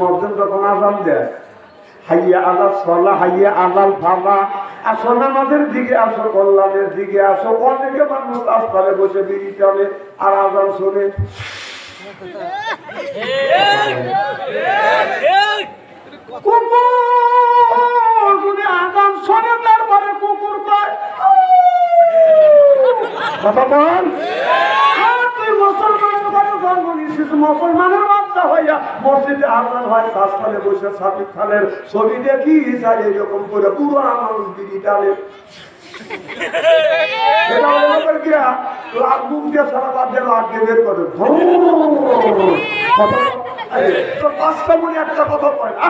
মসজিদ যখন আজান দেয়। হাইয়া আলাল সলা, হাইয়া আলাল ফালা। আসো নামাজের দিকে, আসো কল্যাণের দিকে, আসো। অনেকে মানুষ রাস্তায় বসে বিড়ি টানে আর আজান শোনে। কুকুর শোনে, তারপরে কুকুর কয় তুই মুসলমানের ঘরে মুসলমানের বাচ্চা হইয়া মসজিদে আজান হয় সাসখানে বসে সাকিব খানের ছবি দেখি যাই এরকম করে পুরো মানুষ বিড়ি ব্যাপার লাখ মুখ দিয়ে সারা বাদ দিয়ে লাখ দিয়ে বের করে। কথা- এই, পাঁচটা মনে একটা কথা কয় না?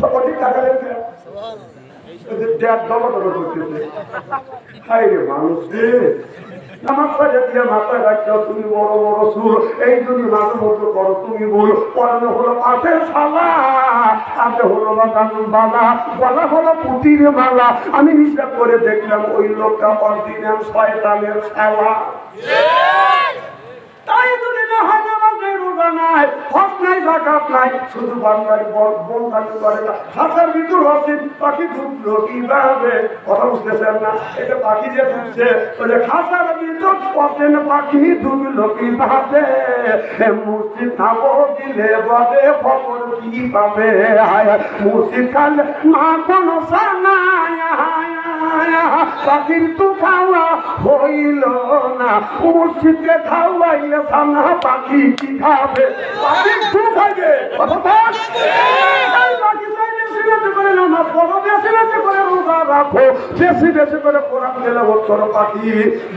সঠিক টাকা করতেছে। হাই রে মানুষ তুমি বড় বড় সুর। এই মধ্যে করো, তুমি পড়ানো হলো শালা হলো হলো আমি হিসাব করে দেখলাম ওই লোকটা অরিজিনাল শয়তানের শালা। তাই যদি না হয় নেই হক নাই, জাকাত নাই, শুধু বাংলায় বন থাকতে পারে না। হাসার ভিতর হচ্ছে পাখি ঢুকলো কীভাবে? কথা বুঝতেছেন না। এটা পাখি যে ঢুকছে বলে খাসার ভিতর পথে পাখি ঢুকলো কীভাবে? এ মসজিদ খাব দিলে বলে খবর কি পাবে? মসজিদ খালে মা কোনো সানায় পাখির তো খাওয়া হইল না। মসজিদে খাওয়াইলে সামনা পাখি কি খাবে পাখি তো খাবে কথা। পাখি বেশি বেশি করে নামাজ পড়ো, বেশি বেশি করে রোজা রাখো, বেশি বেশি করে কোরআন তেলাওয়াত করো পাখি।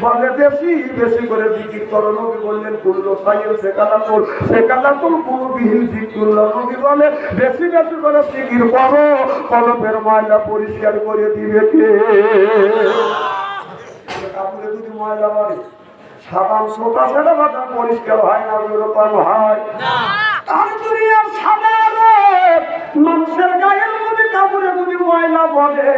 বলে বেশি বেশি করে জিকির করো। নবী বললেন, কুল্লু সাইয়্যিদ সেকালাতুল, সেকালাতুল কুলুবিহিল জিকিরুল্লাহ। নবী বলে, বেশি বেশি করে জিকির করো, কলবের ময়লা পরিষ্কার করে দিবে কে কাপড়ে যদি ময়লা বাড়ে সাবান সোটা বাটা পরিষ্কার হয় না ওরকম হয় আর দুনিয়ার সাদা রোদ, মানুষের গায়ের মধ্যে কাপড়ে যদি ময়লা বলে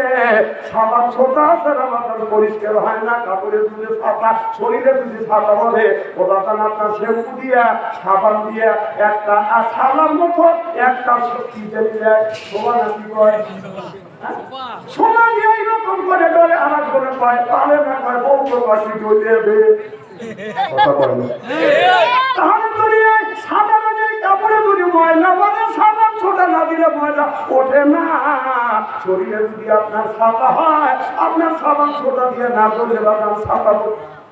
সাবান সোটা ছেড়ে বাটা পরিষ্কার হয় না। কাপড়ে যদি সাদা শরীরে যদি সাদা বলে ওটা আপনার শ্যাম্পু দিয়া সাবান দিয়া একটা আর মতো একটা জানি যায় সবার কি কয় এইরকম করে ডরে করে পায় তাহলে না কয় বউ তো বাসি চলে যাবে কথা বলে তাহলে সাধারণ এই কাপড়ে যদি ময়লা মানে সাবান ছোটা না দিলে ময়লা ওঠে না। শরীরে যদি আপনার সাদা হয়, আপনার সাবান ছোটা দিয়ে না করলে আপনার সাদা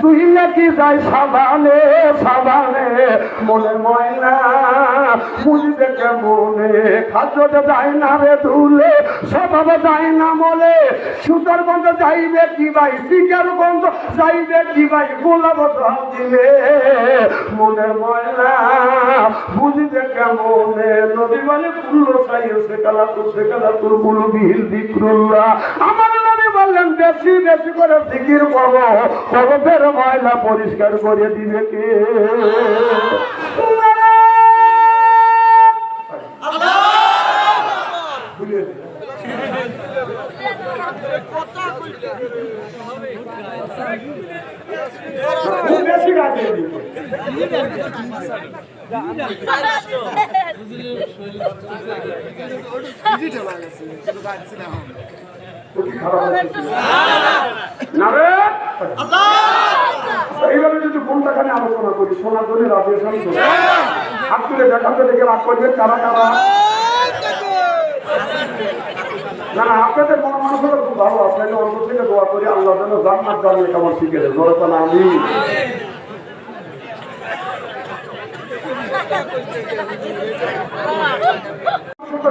তুই নাকি মনে যাইবে কি ভাই যাইবে কি ভাই, গোলাপ দিলে। মনের ময়না বুঝবে কেমনে নদী সেকালা তো সেকালা তোর আমার বললেন বেশি বেশি করে জিকির করো কলবের ময়লা পরিষ্কার করে দিবে কে? বেশি এইভাবে যদি কোনটা খানে আলোচনা করি সোনার জন্য রাজের শান্ত হাত তুলে দেখাতে দেখে রাগ করবেন কারা কারা? না না, আপনাদের মন মানুষের খুব ভালো আপনাকে অন্তর থেকে দোয়া করি, আল্লাহ যেন জান্নাত জানিয়ে কেমন শিখে দেয় জোরে তো না আমি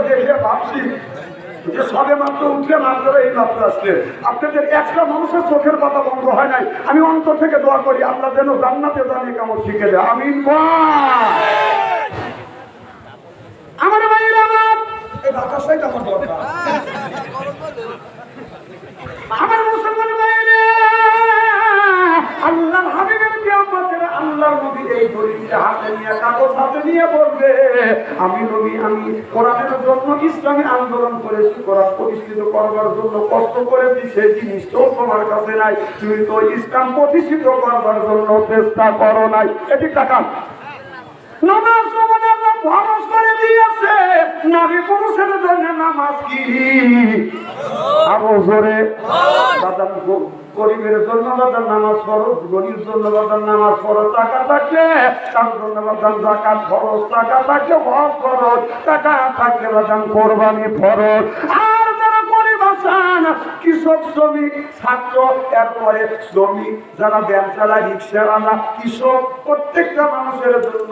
দেখে ভাবছি যে সবে মাত্র উঠলে মাত্র এই মাত্র আসলে। আপনাদের একটা মানুষের চোখের পাতা বন্ধ হয় নাই। আমি অন্তর থেকে দোয়া করি, আল্লাহ যেন জান্নাতে জানিয়ে কেমন শিখে দেয়। আমি করবার জন্য কষ্ট করেছি, সেই জিনিসটাও তোমার কাছে নাই। তুমি তো ইসলাম প্রতিষ্ঠিত করবার জন্য চেষ্টা করো নাই। এটি টাকা গরিবের জন্য বাদাম নামাজ ফরজ গরিব জন্য বাদাম নামাজ ফরজ টাকা থাকলে তার জন্য বাদাম, জাকাত ফরজ। টাকা থাকলে হজ টাকা থাকলে বাদাম কোরবানি ফরজ। আর আছেন কৃষক, শ্রমিক, ছাত্র, এরপরে শ্রমিক, যারা ব্যবসালা রিক্সাওয়ালা কৃষক, প্রত্যেকটা মানুষের জন্য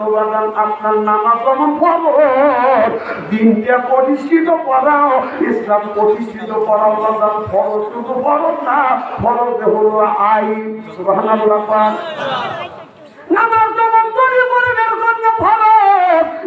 আপনার নামাজ যেমন ফরজ দিনটা প্রতিষ্ঠিত করাও, ইসলাম প্রতিষ্ঠিত করাও, বাদাম ফরজ শুধু ফরজ না ফরজ হলো আইন। সুবহানাল্লাহ। নামাজ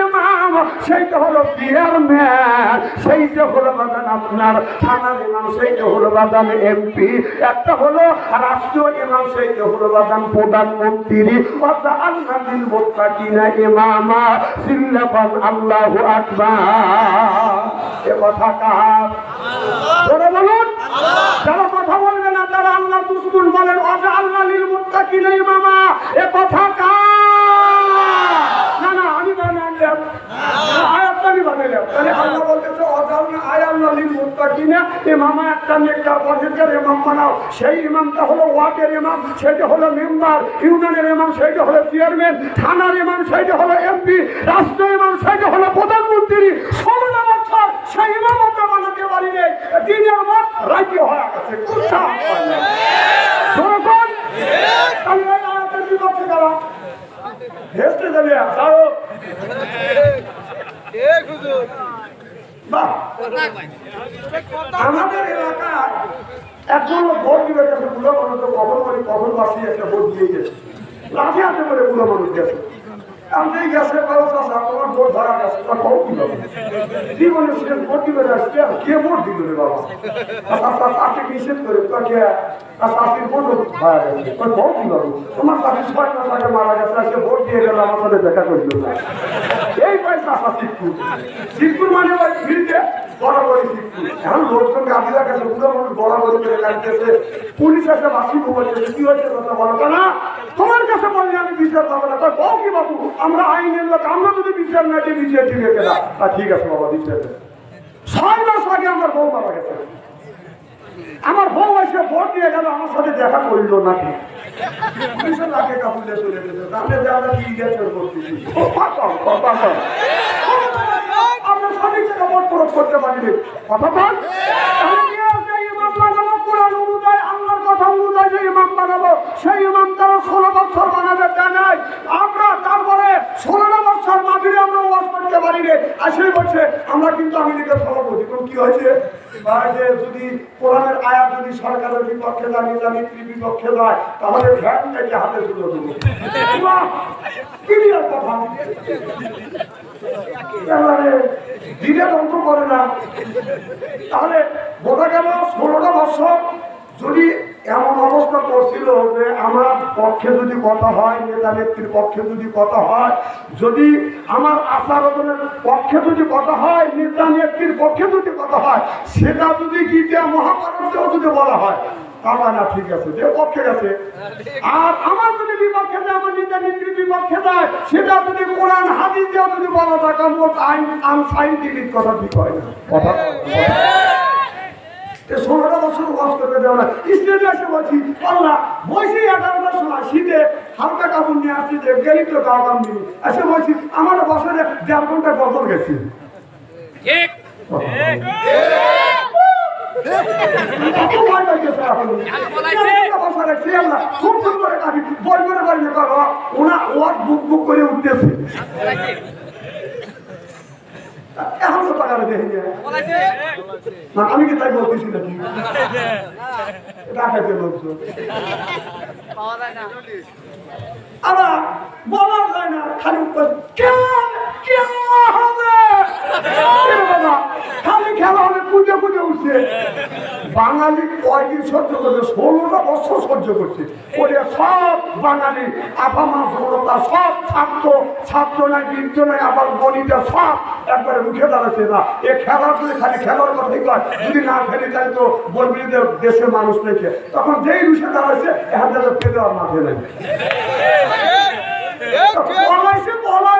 ইমাম সেইটা হলো চেয়ারম্যান সেইটা হলো আপনার থানার ইমাম, সেইটা হলো এমপি একটা হলো রাষ্ট্রীয় ইমাম, সেইটা হলো বাগান প্রধানমন্ত্রী। অর্থাৎ আল্লাহ ইমামা আল্লাহু আকবার। এ কথা কার? বলুন। যারা কথা বলবে না, তারা আল্লাহ দুশ্মন বলেন। অজা আল্লাহ লীল কিনে এ কথা কার? আমি বানালাম আয়াতটা আমি বানালাম তাহলে আল্লাহ বলতেছে অজা আল্লাহ আয় আল্লাহ লীল মুক্তা কিনে এ মামা একটা নেকটা পরিষ্কার ইমাম বানাও। সেই ইমামটা হলো ওয়ার্ডের ইমাম সেটা হলো মেম্বার ইউনিয়নের ইমাম সেটা হলো চেয়ারম্যান থানার ইমাম সেটা হলো এমপি রাষ্ট্র ইমাম সেটা হলো প্রধানমন্ত্রী ষোলো বছর সেই ইমামটা বানাতে পারি নেই দিনের মত রাজ্য হয়ে গেছে কোথাও হয় না। জনগণ, তাহলে এই আয়াতের বিপক্ষে যারা হেসতে যাবে যাও বাহ আমাদের এলাকায় একজন লোক ভোট দিবে গেছে বুড়ো মানুষ তো কখন করে কখন বাসি একটা ভোট দিয়ে গেছে করে বুড়ো মানুষ গেছে। আমি গেছে বারো চাষা তোমার ভোট ধরা গেছে তোমার কম কি হবে? জীবনে সে ভোট দিবে আসছে কে ভোট দিবে রে বাবা? চাষি নিষেধ করে তো কে? চাষির ভোট ধরা গেছে। তোর কম কি হবে তোমার চাষি ছয় মাস আগে মারা গেছে, আর সে ভোট দিয়ে গেল, আমার সাথে দেখা করল না। মানে কি তোমার কাছে বললে আমি বিচার পাবো না। তাই বউ কি বাবু? আমরা আইনের লোক, আমরা যদি বিচার না দিই, বিচার কেনা তা ঠিক আছে বাবা, বিচার ছয় মাস আগে আমার বউ মারা গেছে। আমার বউ এসে ভোট দিয়ে গেল, আমার সাথে দেখা করিল নাকি পুলিশের লাগে কাপুলে চলে গেছে। তাহলে আমরা কি গেছে করতেছি ও পাপাম পাপাম আমরা সঠিক জায়গা ভোট প্রয়োগ করতে পারিনি কথা বল তাহলে কি আছে, ইমাম বানাবো কোরআন অনুযায়ী আল্লাহর কথা অনুযায়ী যে ইমাম বানাবো সেই ইমাম তারা ষোলো বছর বানাবে জানাই আমরা তারপরে ষোলো বছর মাঝিরে আমরা ওয়াজ করতে পারিনি। আর সেই বছর আমরা কিন্তু আমেরিকার সভাপতি কোন কি হয়েছে? বা যে যদি কোরআনের আয়াত যদি সরকারের বিপক্ষে যায় নেতা নেত্রীর বিপক্ষে যায়, তাহলে ভ্যান থেকে কথা? দিনে বন্ধ করে না। তাহলে বোঝা গেল ষোলোটা বছর যদি এমন অবস্থা করছিল যে আমার পক্ষে যদি কথা হয়, নেতা নেত্রীর পক্ষে যদি কথা হয়, যদি আমার আচারণের পক্ষে যদি কথা হয়, নেতা নেত্রীর পক্ষে যদি কথা হয়, সেটা যদি গীতা মহাভারতেও যদি বলা হয় না ঠিক আছে যে পক্ষে গেছে। আর আমার যদি বিপক্ষে যায় আমার নেতা নেত্রীর বিপক্ষে যায় সেটা যদি কোরআন হাদিস যদি বলা যায় কারণ আইন আনসাইন্টিফিক কথা ঠিক হয় না? কথা। ষোলোটা বছর ওয়াশ করতে দেওয়া না। স্টেজে এসে বলছি আল্লাহ বসে এগারোটার সময় শীতে হালকা কাপড় নিয়ে আসছি যে গেলি তো গা কাম দিই এসে বলছি আমার বছরে দেড় ঘণ্টা বদল গেছি। ঠিক। খুব সুন্দর করে বাড়ি করো, ওনা দেখে আমি কি তাই বলতেছি নাকি ডাকাইতে লোকজন যায় না আবার বলা যায় না খালি উপর হবে খালি খেলা হবে কুটে কুটে উঠছে। বাঙালি কয়দিন সহ্য করছে ষোলোটা বছর সহ্য করছে ওরে সব বাঙালি আপা মা ষোলোটা সব ছাত্র ছাত্র নাই বৃদ্ধ নাই আবার গণিতে সব একবারে রুখে দাঁড়াচ্ছে না এ খেলার খালি খেলার কথাই কয় যদি না খেলি তাহলে তো বলবি দেশের মানুষ দেখে তখন যেই রুখে দাঁড়াচ্ছে এখন যাতে ফেলে আর মাঠে নেই পলাইছে পলায়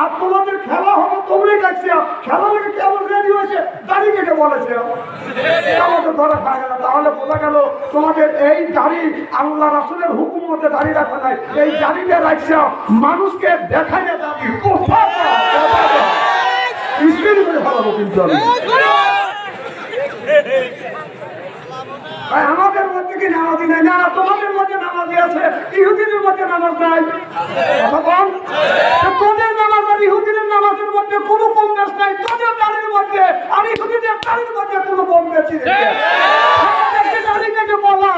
আর তোমাদের খেলা হবে, তোমরাই দেখছি। খেলা লেগে কেমন রেডি হয়েছে? দাড়ি কেটে বলেছে। আমাকে তাহলে বোঝা গেল তোমাদের এই দাড়ি আল্লাহ রাসুলের হুকুম মধ্যে দাড়ি রাখা নাই। এই দাড়িটা রাখছে, মানুষকে দেখাই না দাড়ি। কোথায় করে আমাদের মধ্যে কি নামাজি নাই? না তোমাদের মধ্যে নামাজি আছে ইহুদিনের মধ্যে নামাজ নাই বল তো তোদের নামাজ আর ইহুদিনের নামাজের মধ্যে কোনো কম বেশ নাই তোদের দাঁড়ির মধ্যে আর যে দাঁড়ির মধ্যে কোনো কম বেশি নেই। আমাদেরকে বলা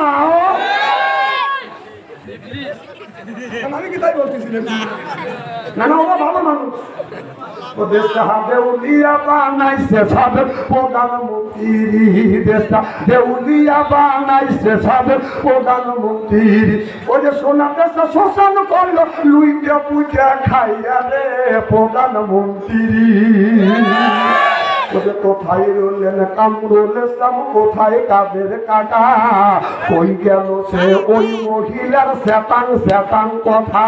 আমি কি তাই বলতেছি না না ওরা ভালো মানুষ। প্রধানমন্ত্রী দেশটা। দেউলিয়া বানাইছে সব প্রধানমন্ত্রী ও যে সোনা দেশটা শোষণ করল লুইতে পুজা খাইয়া রে প্রধানমন্ত্রী ওদের কোথায় কাদের কাটা? কই গেল সে? ওই মহিলার শ্যাতাং শ্যাতাং কথা।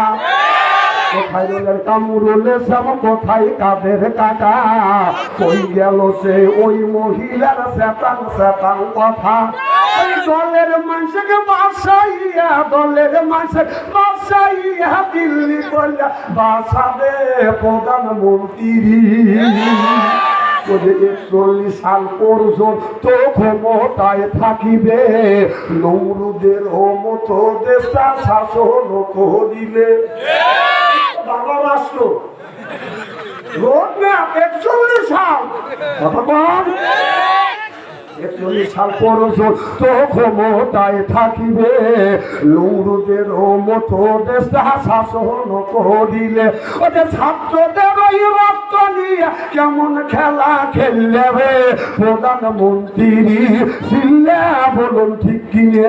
কোথায় কামরুল ইসলাম কোথায় কাদের কাটা কই গেল সে ওই মহিলার শ্যাতাং শ্যাতাং কথা? দলের মানুষকে বাসাইয়া দলের মানুষের বাসাইয়া দিল্লি করলে বাসাবে প্রধানমন্ত্রী। একচল্লিশ সাল পর্যন্ত ক্ষমতায় থাকিবে নৌরুদের মতো দেশটা শাসন করিবে বাবা রাষ্ট্র একচল্লিশ সাল। একচল্লিশ সাল পর্যন্ত ক্ষমতায় থাকিবে। লৌরুদের মতো শাসন করিলে। ছাত্রদের রক্ত নিয়ে কেমন খেলা খেললে রে প্রধানমন্ত্রী ছিল্লে বলুন, ঠিক কিনে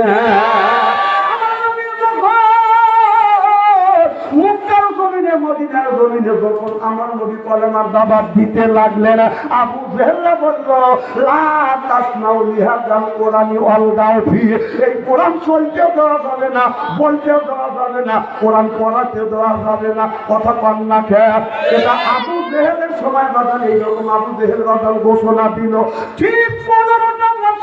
জমিনে যখন আমার নবী কলেমার দাবার দিতে লাগলেন, আবু জেহেল্লা বলল, লা তাসমাউ লিহাদাল কোরআনি অলগাও ফি এই কোরআন চলতে দেওয়া যাবে না বলতে দেওয়া যাবে না, কোরআন পড়াতে দেওয়া যাবে না, কথা কন না এটা আবু জেহেলের সময় বাদান এইরকম আবু জেহেল ঘোষণা দিল। ঠিক পনেরোটা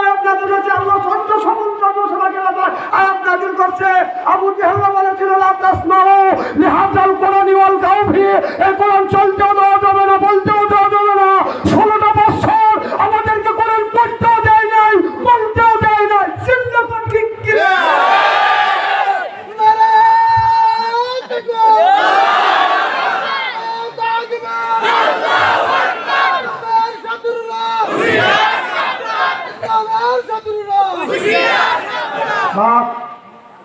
উপর আয়াত কাছে আল্লাহ সত্য সমুদ্র সভাকে আয়াত নাজিল করছে। আবু জেহেল বলেছিল এই কোরআন চলতেও দেওয়া যাবে না, বলতেও দেওয়া যাবে না। ষোলোটা বছর আমাদেরকে কোরআন পড়তেও দেয় নাই, বলতেও দেয় নাই। চিন্তা ঠিক বাপ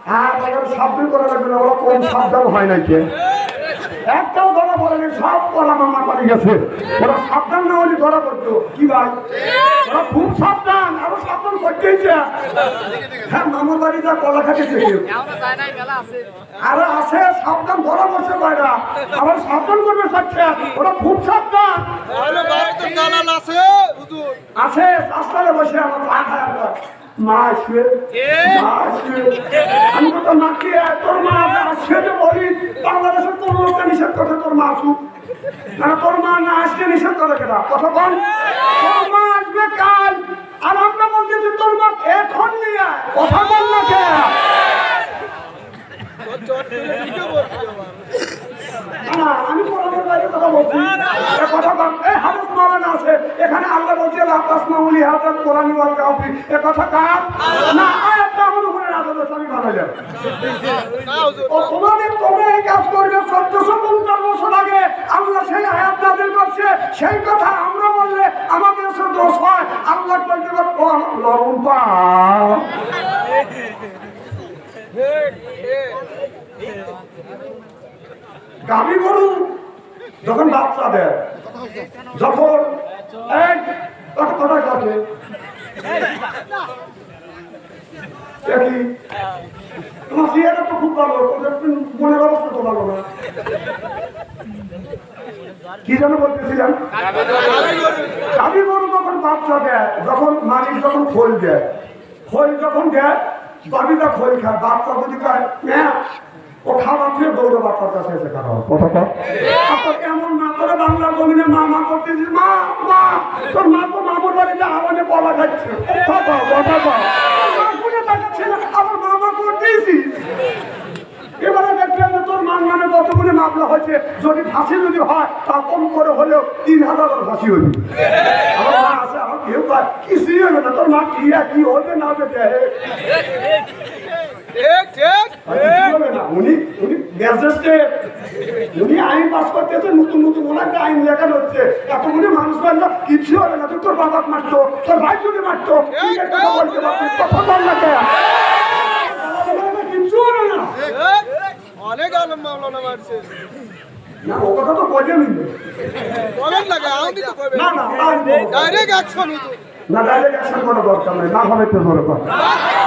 হ্যাঁ তাদের সাবধান করা লাগবে না ওরা কোন সাবধান হয় নাই কে? একটাও ধরা পড়েনি সব কলা মামা করে গেছে। ওরা সাবধান না হলে ধরা পড়তো। কি ভাই? ওরা খুব সাবধান, আরও সাবধান করতেই হ্যাঁ মামার বাড়িটা কলা খাটিছে আরে আছে, সাবধান ধরা পড়ছে বাইরা আবার সাবধান করবে সাথে ওরা খুব সাবধান। আছে। আছে রাস্তায় বসে আমার পা আমরা। মা আসবে মা আসবে। আমি তো মাকে তোর মা আসবে যে বলি বাংলাদেশের তোর লোককে নিষেধ করছে তোর মা আসুক? না তোর মা না আসলে নিষেধ করে কেনা? কথা বল। তোর মা আসবে কাল। আর আমরা বলতেছি তোর মা এখন নিয়ে কথা বল না কে? আমি কোরআনের বাইরে বলছি। এখানে আল্লাহ বলছে, "লা তাসমাউ লিহাযাল কুরআনি ওয়াল গাউফি।" এ কথা কার? না, আয়াতটা কাজ করবে 1450 বছর আগে আল্লাহ সেই করছে। সেই কথা আমরা বললে আমাদের এসে দোষ হয়। আল্লাহ বলতে পারে, "ও লবণ পাও।" গাভী গরু যখন বাচ্চা দেয়, যখন কাটে দেখি তোমার ভালো কি যেন বলতেছিলাম? গাভী গরু যখন বাচ্চা দেয়, যখন মালিক যখন খোল দেয়, খোল যখন দেয় খোল খায়, বাচ্চা যদি খায় কাছে এসে কথা আপনার কেমন বাংলা জমিনে মা মা করতেছিস? মা মা তোর মা তো মামুর বাড়িতে আওয়াজে খাচ্ছে। কথা কথা না, আবার করতেছিস? এবারে দেখলেন যে তোর মান মানে কতগুলি মামলা হয়েছে যদি ফাঁসি যদি হয় তা কম করে হলেও তিন হাজার ফাঁসি হইবে। আমার মা আছে আমার কেউ পায় কিছুই হবে না। তোর মা কি কি হবে না হবে দেখে। ঠিক ঠিক আর কিছুই হবে না। উনি উনি উনি আইন পাস করতেছে নতুন নতুন ওনাকে আইন লেখানো হচ্ছে এতগুলি মানুষ কিছু হবে না তুই তোর বাবা মারতো তোর ভাই মারতো। তুই এর কথা বলতে পারতিস, কথা বল না কেন? হবে না। অনেক আলম মামলা মারছে। না ও কথা তো বোঝে বলেন লাগে আমি তো কবে না না ডাইরেক্ট অ্যাকশন হুজুর না ডাইরেক্ট অ্যাকশন করার দরকার নাই না হবে তো ধরে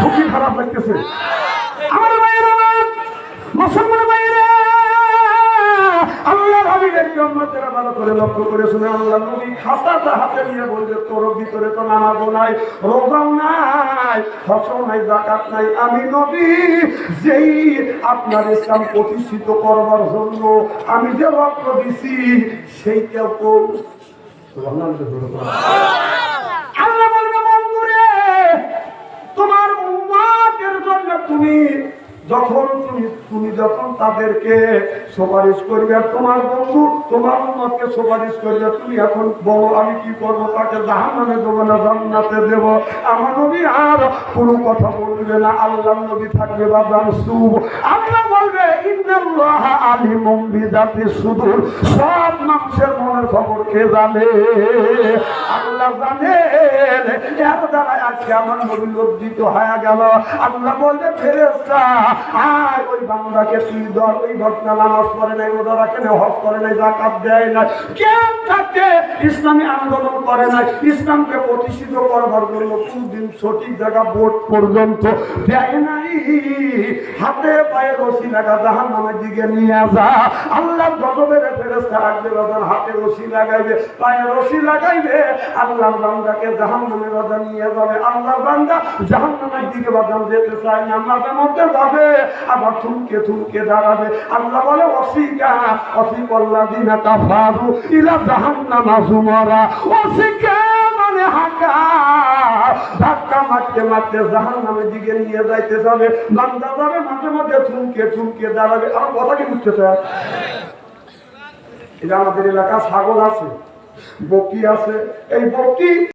খুবই খারাপ লাগতেছে। আমার ভাইয়েরা মুসলমান আল্লাহ ভালো করে লক্ষ্য করে শুনে আল্লাহ নবী খাতাটা হাতে নিয়ে বলছে তোর ভিতরে তো নামাজও নাই, রোজাও নাই নাই জাকাত নাই। আমি নবী, যেই আপনার ইসলাম প্রতিষ্ঠিত করবার জন্য আমি যে রক্ত দিছি সেইটাও তো তোমার উম্মাদের জন্য তুমি যখন তুমি তুমি যখন তাদেরকে সুপারিশ করবে, তোমার বন্ধু, তোমার উম্মতকে সুপারিশ করবে, তুমি এখন বলো, আমি কি করব? তাকে জাহান্নামে দেবো না জান্নাতে দেব? আমার নবী আর কোনো কথা বলবে না আল্লাহ নবী থাকবে বা জানসুব আল্লাহ বলবে, ইন্নাল্লাহ আলিমুম বিজাতি সুদূর। সব মানুষের মনের খবর কে জানে? আল্লাহ জানেন এর দ্বারা আজকে আমার নবী লজ্জিত হয়ে গেল। আল্লাহ বলতে ফেরেস্তা আয় ওই বান্দাকে ওই ঘটনা নামাজ নাই রাখে করে নাই জাকাত দেয় না আন্দোলন করে ইসলামকে প্রতিষ্ঠিত করবার জন্য কোনদিন সঠিক জায়গা ভোট পর্যন্ত দেয় নাই। হাতে পায়ে রশি লাগা জাহান দিকে নিয়ে আল্লাহ হাতে রশি লাগাইবে, পায়ে রশি লাগাইবে। আল্লাহ বান্দাকে জাহান নামে নিয়ে যাবে। আল্লাহ বান্দা জাহান দিকে বাজার যেতে চায় না, মাঝে মধ্যে যাবে আবার থুমকে থুমকে দাঁড়াবে। আল্লাহ বলে অসিকা অসিকল্লা দিনা কাফারু ইলা অসিকা মানে হাঁকা। মারতে মারতে দিকে নিয়ে যাইতে দাঁড়াবে। কথা কি বুঝতে আমাদের এলাকা ছাগল আছে বকি আছে। এই বকি